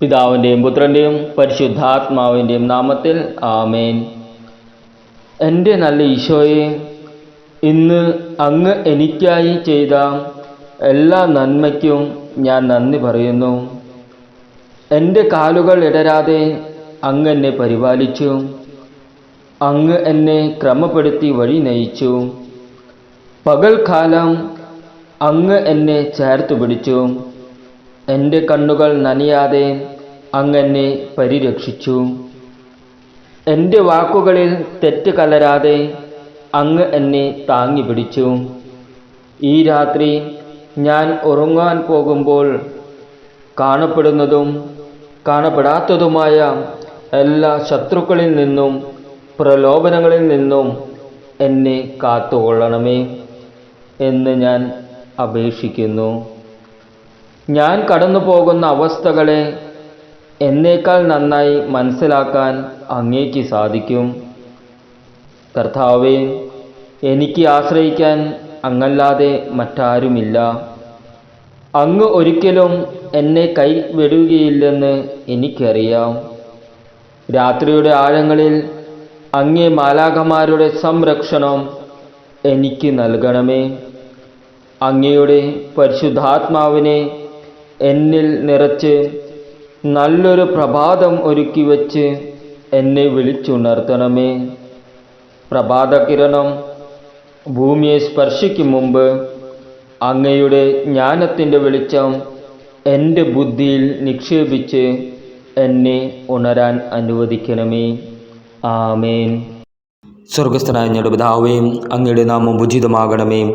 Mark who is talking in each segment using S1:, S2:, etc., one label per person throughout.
S1: പിതാവിന്റെയും പുത്രന്റെയും പരിശുദ്ധാത്മാവിന്റെയും നാമത്തിൽ ആമേൻ. എന്റെ നല്ല ഈശോയെ ഇന്ന് അങ്ങ് എനിക്കായി ചെയ്ത എല്ലാ നന്മയ്ക്കും ഞാൻ നന്ദി പറയുന്നു. എന്റെ കാലുകൾ ഇടരാതെ അങ്ങ് എന്നെ പരിപാലിച്ചു. അങ്ങ് എന്നെ ക്രമപ്പെടുത്തി വഴി നയിച്ചു. പകൽക്കാലം അങ്ങ് എന്നെ ചേർത്ത് പിടിച്ചു. എന്റെ കണ്ണുകൾ നനയാതെ അങ്ങെന്നെ പരിരക്ഷിച്ചു. എന്റെ വാക്കുകളിൽ തെറ്റ് കലരാതെ അങ്ങ് എന്നെ താങ്ങി പിടിച്ചു. ഈ രാത്രി ഞാൻ ഉറങ്ങാൻ പോകുമ്പോൾ കാണപ്പെടുന്നതും കാണപ്പെടാത്തതുമായ എല്ലാ ശത്രുക്കളിൽ നിന്നും പ്രലോഭനങ്ങളിൽ നിന്നും എന്നെ കാത്തുകൊള്ളണമേ എന്ന് ഞാൻ അപേക്ഷിക്കുന്നു. ഞാൻ കടന്നു പോകുന്ന അവസ്ഥകളെ എന്നേക്കാൾ നന്നായി മനസ്സിലാക്കാൻ അങ്ങേക്ക് സാധിക്കും. കർത്താവേ എനിക്ക് ആശ്രയിക്കാൻ അങ്ങല്ലാതെ മറ്റാരുമില്ല. അങ്ങ് ഒരിക്കലും എന്നെ കൈവിടുകയില്ലെന്ന് എനിക്കറിയാം. രാത്രിയുടെ ആഴങ്ങളിൽ അങ്ങേ മാലാഖമാരുടെ സംരക്ഷണം എനിക്ക് നൽകണമേ. അങ്ങയുടെ പരിശുദ്ധാത്മാവിനെ എന്നിൽ നിറച്ച് നല്ലൊരു പ്രഭാതം ഒരുക്കി വച്ച് എന്നെ വിളിച്ചുണർത്തണമേ. പ്രഭാതകിരണം ഭൂമിയെ സ്പർശിക്കും മുമ്പ് അങ്ങയുടെ ജ്ഞാനത്തിന്റെ വെളിച്ചം എന്റെ ബുദ്ധിയിൽ നിക്ഷേപിച്ച് എന്നെ ഉണരാൻ അനുവദിക്കണമേ. ആമേൻ.
S2: സ്വർഗസ്ഥനായ ഞങ്ങളുടെ പിതാവേയും അങ്ങയുടെ നാമം ഉചിതമാകണമേ.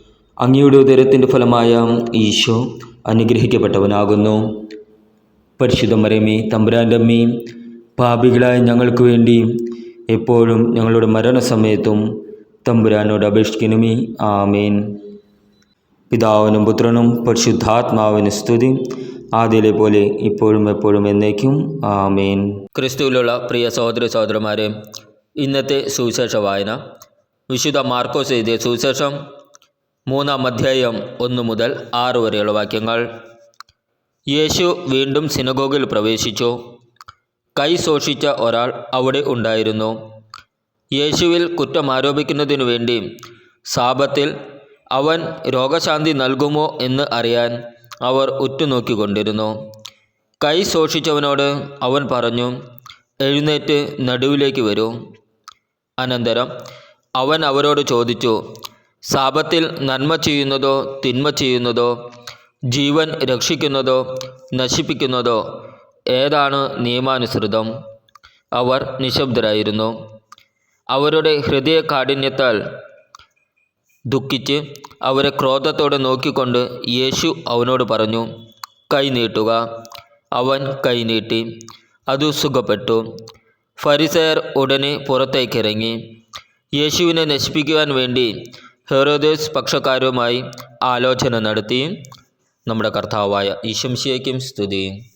S2: അങ്ങയുടെ ഉദരത്തിന്റെ ഫലമായ ഈശോ അനുഗ്രഹിക്കപ്പെട്ടവനാകുന്നു. പരിശുദ്ധ മരമേ തമ്പുരാന്റെ പാപികളായ ഞങ്ങൾക്ക് വേണ്ടി എപ്പോഴും ഞങ്ങളുടെ മരണസമയത്തും തമ്പുരാനോട് അപേക്ഷിക്കണമേ. ആമേൻ. പിതാവിനും പുത്രനും പരിശുദ്ധാത്മാവിന് സ്തുതി. ആദ്യയിലെ പോലെ ഇപ്പോഴും എപ്പോഴും എന്നേക്കും. ആമേൻ. ക്രിസ്തുവിലുള്ള പ്രിയ സഹോദര സഹോദരന്മാരെ ഇന്നത്തെ സുവിശേഷ വായന. വിശുദ്ധ മാർക്കോസ് എഴുതിയ സുവിശേഷം മൂന്നാം അധ്യായം ഒന്നു മുതൽ ആറ് വരെയുള്ള വാക്യങ്ങൾ. യേശു വീണ്ടും സിനഗോഗിൽ പ്രവേശിച്ചു. കൈ സൂക്ഷിച്ച ഒരാൾ അവിടെ ഉണ്ടായിരുന്നു. യേശുവിൽ കുറ്റം ആരോപിക്കുന്നതിനു വേണ്ടി സാപത്തിൽ അവൻ രോഗശാന്തി നൽകുമോ എന്ന് അറിയാൻ അവർ ഉറ്റുനോക്കിക്കൊണ്ടിരുന്നു. കൈ സൂക്ഷിച്ചവനോട് അവൻ പറഞ്ഞു എഴുന്നേറ്റ് നടുവിലേക്ക് വരൂ. അനന്തരം അവൻ അവരോട് ചോദിച്ചു സാപത്തിൽ നന്മ ചെയ്യുന്നതോ തിന്മ ചെയ്യുന്നതോ ജീവൻ രക്ഷിക്കുന്നതോ നശിപ്പിക്കുന്നതോ ഏതാണ് നിയമാനുസൃതം? അവർ നിശബ്ദരായിരുന്നു. അവരുടെ ഹൃദയ കാഠിന്യത്താൽ ദുഃഖിച്ച് അവരെ ക്രോധത്തോടെ നോക്കിക്കൊണ്ട് യേശു അവനോട് പറഞ്ഞു കൈനീട്ടുക അവൻ കൈനീട്ടി അതു സുഖപ്പെട്ടു. ഫരിസയർ ഉടനെ പുറത്തേക്കിറങ്ങി. യേശുവിനെ നശിപ്പിക്കുവാൻ വേണ്ടി ഹെറോദേസ് പക്ഷക്കാരുമായി ആലോചന നടത്തി. നമ്മുടെ കർത്താവായ ഈശംശിയയ്ക്കും സ്തുതി.